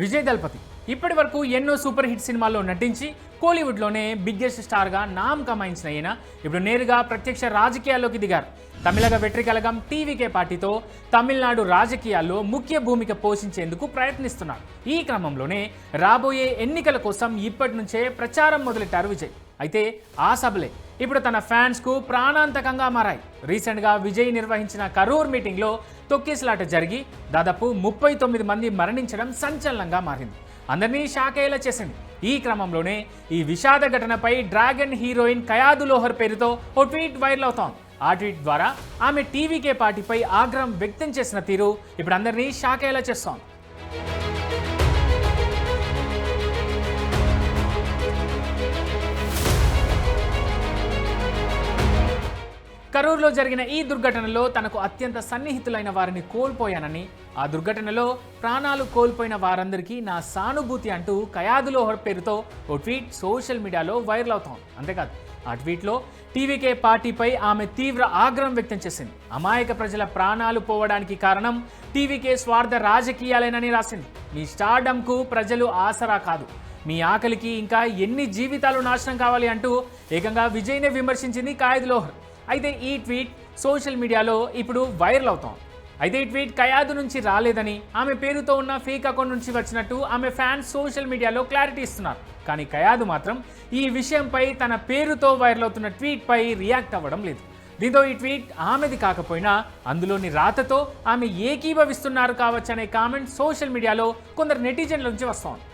విజయ్ దళపతి ఇప్పటి వరకు ఎన్నో సూపర్ హిట్ సినిమాల్లో నటించి కోలీవుడ్లోనే బిగ్గెస్ట్ స్టార్గా నామ్ కమాయించిన ఈయన ఇప్పుడు నేరుగా ప్రత్యక్ష రాజకీయాల్లోకి దిగారు. తమిళగ వెట్రికలగం టీవీకే పార్టీతో తమిళనాడు రాజకీయాల్లో ముఖ్య భూమిక పోషించేందుకు ప్రయత్నిస్తున్నారు. ఈ క్రమంలోనే రాబోయే ఎన్నికల కోసం ఇప్పటి నుంచే ప్రచారం మొదలెట్టారు విజయ్. అయితే ఆ సభలే ఇప్పుడు తన ఫ్యాన్స్కు ప్రాణాంతకంగా మారాయి. రీసెంట్గా విజయ్ నిర్వహించిన కరూర్ మీటింగ్లో తొక్కిసలాట జరిగి దాదాపు ముప్పై తొమ్మిది మంది మరణించడం సంచలనంగా మారింది. అందరినీ షాకేలా చేసింది. ఈ క్రమంలోనే ఈ విషాద ఘటనపై డ్రాగన్ హీరోయిన్ కయాదు లోహర్ పేరుతో ఓ ట్వీట్ వైరల్ అవుతోంది. ఆ ట్వీట్ ద్వారా ఆమె టీవీకే పార్టీపై ఆగ్రహం వ్యక్తం చేసిన తీరు ఇప్పుడు అందరినీ షాకేలా చేస్తోంది. కరూరులో జరిగిన ఈ దుర్ఘటనలో తనకు అత్యంత సన్నిహితులైన వారిని కోల్పోయానని ఆ దుర్ఘటనలో ప్రాణాలు కోల్పోయిన వారందరికీ నా సానుభూతి అంటూ కయాదులోహర్ పేరుతో ఓ ట్వీట్ సోషల్ మీడియాలో వైరల్ అవుతోంది. అంతేకాదు ఆ ట్వీట్లో టీవీకే పార్టీపై ఆమె తీవ్ర ఆగ్రహం వ్యక్తం చేసింది. అమాయక ప్రజల ప్రాణాలు పోవడానికి కారణం టీవీకే స్వార్థ రాజకీయాలేనని రాసింది. మీ స్టార్డమ్కు ప్రజలు ఆసరా కాదు. మీ ఆకలికి ఇంకా ఎన్ని జీవితాలు నాశనం కావాలి అంటూ ఏకంగా విజయ్నే విమర్శించింది కాయద్ లోహర్ అయితే ఈ ట్వీట్ సోషల్ మీడియాలో ఇప్పుడు వైరల్ అవుతాం అయితే ఈ ట్వీట్ కయాదు నుంచి రాలేదని ఆమె పేరుతో ఉన్న ఫేక్ అకౌంట్ నుంచి వచ్చినట్టు ఆమె ఫ్యాన్స్ సోషల్ మీడియాలో క్లారిటీ ఇస్తున్నారు. కానీ కయాదు మాత్రం ఈ విషయంపై తన పేరుతో వైరల్ అవుతున్న ట్వీట్పై రియాక్ట్ అవ్వడం లేదు. దీంతో ఈ ట్వీట్ ఆమెది కాకపోయినా అందులోని రాతతో ఆమె ఏకీభవిస్తున్నారు కావచ్చనే కామెంట్ సోషల్ మీడియాలో కొందరు నెటిజన్ల నుంచి వస్తోంది.